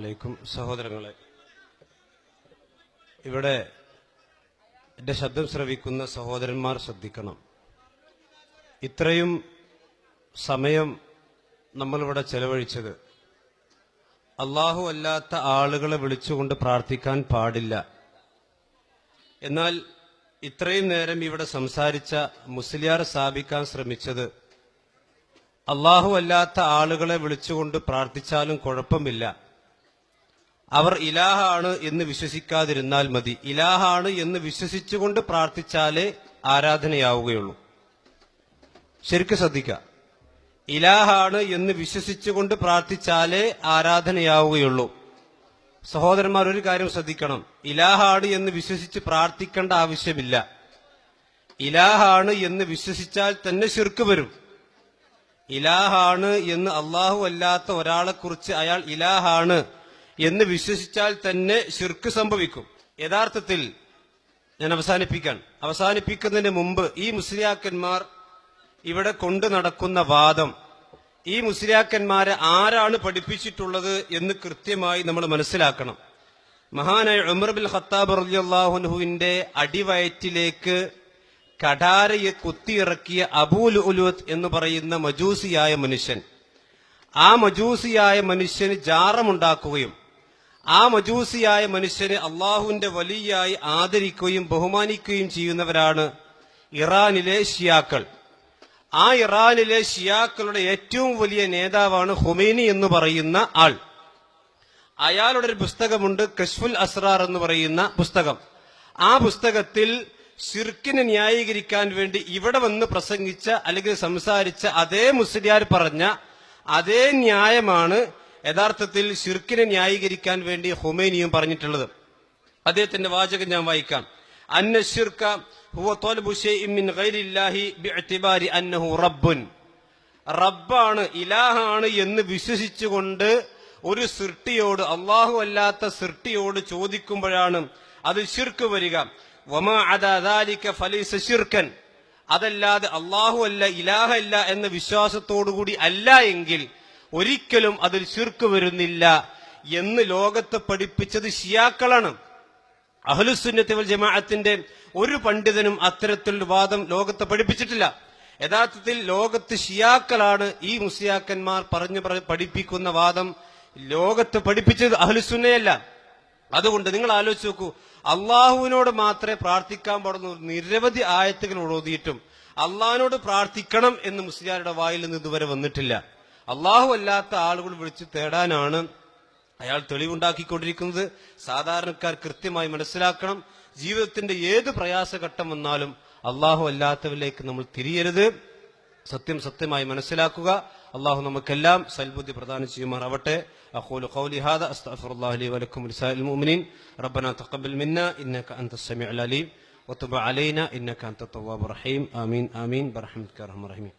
അലൈക്കും സഹോദരങ്ങളെ. ഇവിടെ എന്റെ ശബ്ദം ശ്രവിക്കുന്ന സഹോദരന്മാർ ശ്രദ്ധിക്കണം. ഇത്രയും സമയം നമ്മളിവിടെ ചെലവഴിച്ചത് അള്ളാഹു അല്ലാത്ത ആളുകളെ വിളിച്ചുകൊണ്ട് പ്രാർത്ഥിക്കാൻ പാടില്ല. എന്നാൽ ഇത്രയും നേരം ഇവിടെ സംസാരിച്ച മുസ്ലിയാർ സ്ഥാപിക്കാൻ ശ്രമിച്ചത് അള്ളാഹു അല്ലാത്ത ആളുകളെ വിളിച്ചുകൊണ്ട് പ്രാർത്ഥിച്ചാലും കുഴപ്പമില്ല. അവർ ഇലാഹാണ് എന്ന് വിശ്വസിക്കാതിരുന്നാൽ മതി. ഇലാഹാണ് എന്ന് വിശ്വസിച്ചുകൊണ്ട് പ്രാർത്ഥിച്ചാലേ ആരാധനയാവുകയുള്ളൂ. ശരിക്കും ശ്രദ്ധിക്കുക ഇലാഹാണ് എന്ന് വിശ്വസിച്ചുകൊണ്ട് പ്രാർത്ഥിച്ചാലേ ആരാധനയാവുകയുള്ളൂ. സഹോദരന്മാർ ഒരു കാര്യം ശ്രദ്ധിക്കണം. ഇലാഹാണ് എന്ന് വിശ്വസിച്ച് പ്രാർത്ഥിക്കേണ്ട ആവശ്യമില്ല. ഇലാഹാണ് എന്ന് വിശ്വസിച്ചാൽ തന്നെ ശിർക്ക് വരും. ഇലാഹാണ് എന്ന് അള്ളാഹു അല്ലാത്ത ഒരാളെ കുറിച്ച് അയാൾ ഇലാഹാണ് എന്ന് വിശ്വസിച്ചാൽ തന്നെ ശിർക്ക് സംഭവിക്കും. യഥാർത്ഥത്തിൽ ഞാൻ അവസാനിപ്പിക്കാൻ അവസാനിപ്പിക്കുന്നതിന് മുമ്പ് ഈ മുസ്ലിയാക്കന്മാർ ഇവിടെ കൊണ്ടു നടക്കുന്ന വാദം ഈ മുസ്ലിയാക്കന്മാരെ ആരാണ് പഠിപ്പിച്ചിട്ടുള്ളത് എന്ന് കൃത്യമായി നമ്മൾ മനസ്സിലാക്കണം. മഹാനായ ഉമർ ബിൻ ഖത്താബ് അള്ളാഹുനുഹുവിന്റെ അടിവയറ്റിലേക്ക് കടാരയെ കുത്തിയിറക്കിയ അബൂൽ ഉലുവത്ത് എന്ന് പറയുന്ന മജൂസിയായ മനുഷ്യൻ. ആ മജൂസിയായ മനുഷ്യന് ജാറമുണ്ടാക്കുകയും ആ മജൂസിയായ മനുഷ്യനെ അള്ളാഹുവിന്റെ വലിയായി ആദരിക്കുകയും ബഹുമാനിക്കുകയും ചെയ്യുന്നവരാണ് ഇറാനിലെ ഷിയാക്കൾ. ആ ഇറാനിലെ ഷിയാക്കളുടെ ഏറ്റവും വലിയ നേതാവാണ് ഹുമൈനി എന്ന് പറയുന്ന ആൾ. അയാളുടെ ഒരു പുസ്തകമുണ്ട് കശ്ഫുൽ അസ്രാർ എന്ന് പറയുന്ന പുസ്തകം. ആ പുസ്തകത്തിൽ ഷിർക്കിനെ ന്യായീകരിക്കാൻ വേണ്ടി ഇവിടെ വന്ന് പ്രസംഗിച്ച അല്ലെങ്കിൽ സംസാരിച്ച അതേ മുസ്ലിയാർ പറഞ്ഞ അതേ ന്യായമാണ് യഥാർത്ഥത്തിൽ ഷിർക്കിനെ ന്യായീകരിക്കാൻ വേണ്ടി ഹുമൈനിയും പറഞ്ഞിട്ടുള്ളത്. അദ്ദേഹത്തിന്റെ വാചകം ഞാൻ വായിക്കാം. അന്ന ഷിർക്ക ഹുവ ബിഅ്തിബാരി അന്നഹു റബ്ബാണ് ഇലാഹാണ് എന്ന് വിശ്വസിച്ചുകൊണ്ട് ഒരു സൃഷ്ടിയോട് അള്ളാഹു അല്ലാത്ത സൃഷ്ടിയോട് ചോദിക്കുമ്പോഴാണ് അത് ഷിർക്ക് വരിക. വമാ ഷിർക്കൻ അതല്ലാതെ അള്ളാഹു അല്ല ഇലാഹ അല്ല എന്ന വിശ്വാസത്തോടുകൂടി അല്ല എങ്കിൽ ഒരിക്കലും അതിൽ ചുർക്ക് വരുന്നില്ല എന്ന് ലോകത്ത് പഠിപ്പിച്ചത് ഷിയാക്കളാണ്. അഹ്ലുസുന്നത്തി വൽ ജമാഅത്തിന്റെ ഒരു പണ്ഡിതനും അത്തരത്തിലൊരു വാദം ലോകത്ത് പഠിപ്പിച്ചിട്ടില്ല. യഥാർത്ഥത്തിൽ ലോകത്ത് ഷിയാക്കളാണ് ഈ മുസ്ലിയാക്കന്മാർ പറഞ്ഞു പഠിപ്പിക്കുന്ന വാദം ലോകത്ത് പഠിപ്പിച്ചത് അഹ്ലുസുന്നയല്ല. അതുകൊണ്ട് നിങ്ങൾ ആലോചിച്ച് നോക്കൂ അള്ളാഹുവിനോട് മാത്രമേ പ്രാർത്ഥിക്കാൻ പാടുന്ന നിരവധി ആയത്തുകൾ ഓതിയിട്ടും അള്ളാഹിനോട് പ്രാർത്ഥിക്കണം എന്ന് മുസ്ലിയാരുടെ വായിൽ നിന്ന് ഇതുവരെ വന്നിട്ടില്ല. അള്ളാഹു അല്ലാത്ത ആളുകൾ വിളിച്ച് തേടാനാണ് അയാൾ തെളിവുണ്ടാക്കിക്കൊണ്ടിരിക്കുന്നത് സാധാരണക്കാർ കൃത്യമായി മനസ്സിലാക്കണം ജീവിതത്തിന്റെ ഏത് പ്രയാസഘട്ടം വന്നാലും അള്ളാഹു അല്ലാത്തവരിലേക്ക് നമ്മൾ തിരിയരുത് സത്യം സത്യമായി മനസ്സിലാക്കുക അള്ളാഹു നമുക്കെല്ലാം സൽബുദ്ധി പ്രദാനം ചെയ്യുമാറാവട്ടെ أقول قولي هذا أستغفر الله لي ولكم ولسائر المؤمنين ربنا تقبل منا إنك أنت السميع العليم وتب علينا إنك أنت التواب الرحيم آمين آمين برحمتك يا أرحم الراحمين